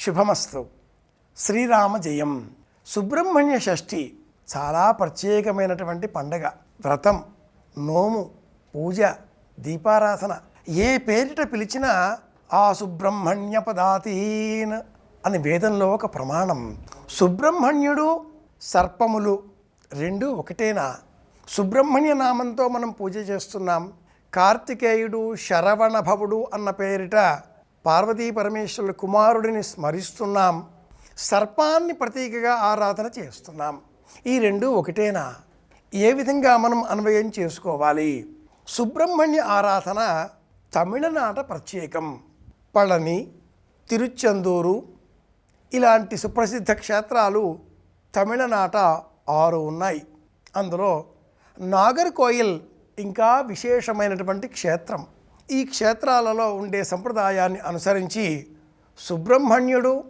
శుభమస్తు. శ్రీరామ జయం సుబ్రహ్మణ్య షష్ఠి చాలా ప్రత్యేకమైనటువంటి పండగ. వ్రతం నోము పూజ దీపారాధన. ఏ పేరిట పిలిచినా ఆ సుబ్రహ్మణ్య పదాతీన్ అని వేదంలో ఒక ప్రమాణం. సుబ్రహ్మణ్యుడు సర్పములు రెండు ఒకటేనా? సుబ్రహ్మణ్య నామంతో మనం పూజ చేస్తున్నాం. కార్తికేయుడు శరవణభవుడు అన్న పేరిట పార్వతీ పరమేశ్వరుల కుమారుడిని స్మరిస్తున్నాం. సర్పాన్ని ప్రతీకగా ఆరాధన చేస్తున్నాం. ఈ రెండు ఒకటేనా? ఏ విధంగా మనం అన్వయం చేసుకోవాలి? సుబ్రహ్మణ్య ఆరాధన తమిళనాట ప్రత్యేకం. పళని తిరుచెందూరు ఇలాంటి సుప్రసిద్ధ క్షేత్రాలు తమిళనాట ఆరు ఉన్నాయి. అందులో నాగర్కోయిల్ ఇంకా విశేషమైనటువంటి క్షేత్రం. ఈ క్షేత్రాలలో ఉండే సంప్రదాయాన్ని అనుసరించి సుబ్రహ్మణ్యుడు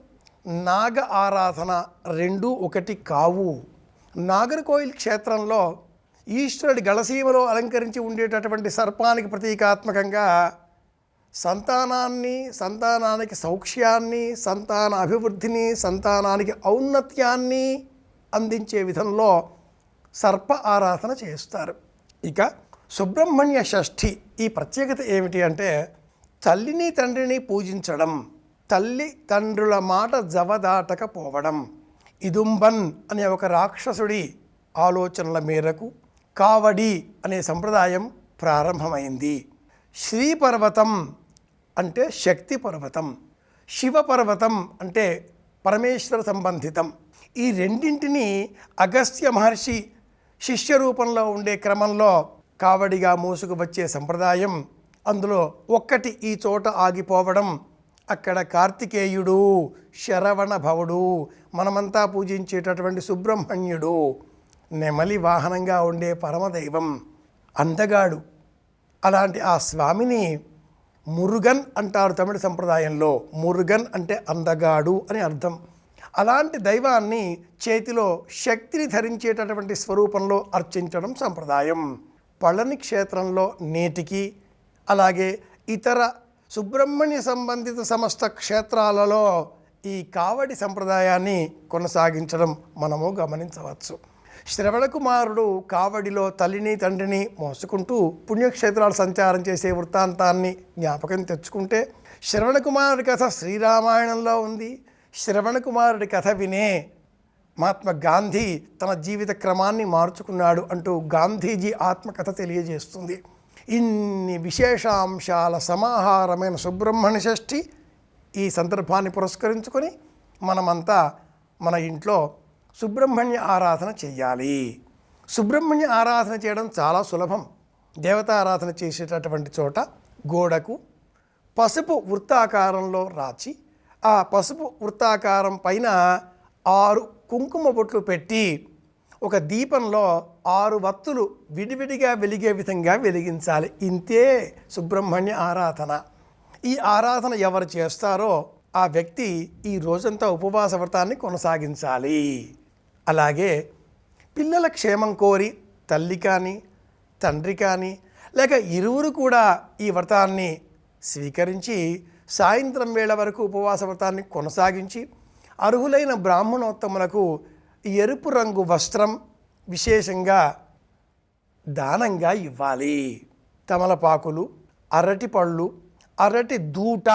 నాగ ఆరాధన రెండు ఒకటి కావు. నాగర్కోయిల్ క్షేత్రంలో ఈశ్వరుడి గళసీమలో అలంకరించి ఉండేటటువంటి సర్పానికి ప్రతీకాత్మకంగా సంతానాన్ని సంతానానికి సౌఖ్యాన్ని సంతాన అభివృద్ధిని సంతానానికి ఔన్నత్యాన్ని అందించే విధంలో సర్ప ఆరాధన చేస్తారు. ఇక సుబ్రహ్మణ్య షష్ఠి ఈ ప్రత్యేకత ఏమిటి అంటే తల్లిని తండ్రిని పూజించడం తల్లి తండ్రుల మాట జవదాటకపోవడం ఇదుంబన్ అనే ఒక రాక్షసుడి ఆలోచనల మేరకు కావడి అనే సంప్రదాయం ప్రారంభమైంది. శ్రీపర్వతం అంటే శక్తి పర్వతం శివపర్వతం అంటే పరమేశ్వర సంబంధితం. ఈ రెండింటిని అగస్త్య మహర్షి శిష్య రూపంలో ఉండే క్రమంలో కావడిగా మూసుకు వచ్చే సంప్రదాయం అందులో ఒక్కటి ఈ చోట ఆగిపోవడం. అక్కడ కార్తికేయుడు శరవణ భవుడు మనమంతా పూజించేటటువంటి సుబ్రహ్మణ్యుడు నెమలి వాహనంగా ఉండే పరమదైవం అందగాడు అలాంటి ఆ స్వామిని మురుగన్ అంటారు తమిళ సంప్రదాయంలో. మురుగన్ అంటే అందగాడు అని అర్థం. అలాంటి దైవాన్ని చేతిలో శక్తిని ధరించేటటువంటి స్వరూపంలో అర్చించడం సంప్రదాయం. పళని క్షేత్రంలో నేటికి అలాగే ఇతర సుబ్రహ్మణ్య సంబంధిత సమస్త క్షేత్రాలలో ఈ కావడి సంప్రదాయాన్ని కొనసాగించడం మనము గమనించవచ్చు. శ్రవణ కుమారుడు కావడిలో తల్లిని తండ్రిని మోసుకుంటూ పుణ్యక్షేత్రాలు సంచారం చేసే వృత్తాంతాన్ని జ్ఞాపకం తెచ్చుకుంటే శ్రవణ కుమారుడి కథ శ్రీరామాయణంలో ఉంది. శ్రవణ కుమారుడి కథ వినే మహాత్మా గాంధీ తన జీవిత క్రమాన్ని మార్చుకున్నాడు అంటూ గాంధీజీ ఆత్మకథ తెలియజేస్తుంది. ఇన్ని విశేషాంశాల సమాహారమైన సుబ్రహ్మణ్య షష్ఠి ఈ సందర్భాన్ని పురస్కరించుకొని మనమంతా మన ఇంట్లో సుబ్రహ్మణ్య ఆరాధన చేయాలి సుబ్రహ్మణ్య ఆరాధన చేయడం చాలా సులభం. దేవతారాధన చేసేటటువంటి చోట గోడకు పసుపు వృత్తాకారంలో రాచి ఆ పసుపు వృత్తాకారం పైన ఆరు కుంకుమ బొట్లు పెట్టి ఒక దీపంలో ఆరు వత్తులు విడివిడిగా వెలిగే విధంగా వెలిగించాలి. ఇంతే సుబ్రహ్మణ్య ఆరాధన. ఈ ఆరాధన ఎవరు చేస్తారో ఆ వ్యక్తి ఈ రోజంతా ఉపవాస వ్రతాన్ని కొనసాగించాలి. అలాగే పిల్లల క్షేమం కోరి తల్లి కానీ తండ్రి కానీ లేక ఇరువురు కూడా ఈ వ్రతాన్ని స్వీకరించి సాయంత్రం వేళ వరకు ఉపవాస వ్రతాన్ని కొనసాగించి అర్హులైన బ్రాహ్మణోత్తములకు ఎరుపు రంగు వస్త్రం విశేషంగా దానంగా ఇవ్వాలి. తమలపాకులు అరటి పళ్ళు అరటి దూట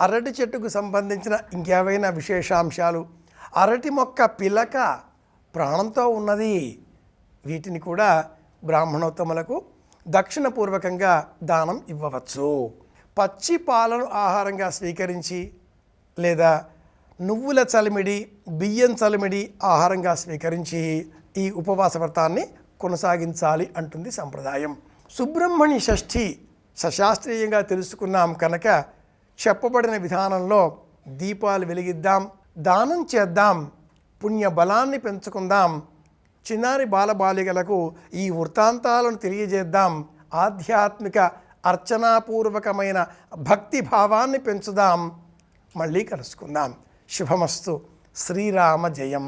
అరటి చెట్టుకు సంబంధించిన ఇంకేవైనా విశేషాంశాలు అరటి మొక్క పిలక ప్రాణంతో ఉన్నది. వీటిని కూడా బ్రాహ్మణోత్తములకు దక్షిణపూర్వకంగా దానం ఇవ్వవచ్చు. పచ్చి పాలను ఆహారంగా స్వీకరించి లేదా నువ్వుల చలిమిడి బియ్యం చలిమిడి ఆహారంగా స్వీకరించి ఈ ఉపవాస వ్రతాన్ని కొనసాగించాలి అంటుంది సంప్రదాయం. సుబ్రహ్మణ్య షష్ఠి సశాస్త్రీయంగా తెలుసుకున్నాం కనుక చెప్పబడిన విధానంలో దీపాలు వెలిగిద్దాం దానం చేద్దాం పుణ్య బలాన్ని పెంచుకుందాం చిన్నారి బాలబాలికలకు ఈ వృత్తాంతాలను తెలియజేద్దాం ఆధ్యాత్మిక అర్చనాపూర్వకమైన భక్తి భావాన్ని పెంచుదాం. మళ్ళీ కలుసుకుందాం. శుభమస్తు. శ్రీరామ జయం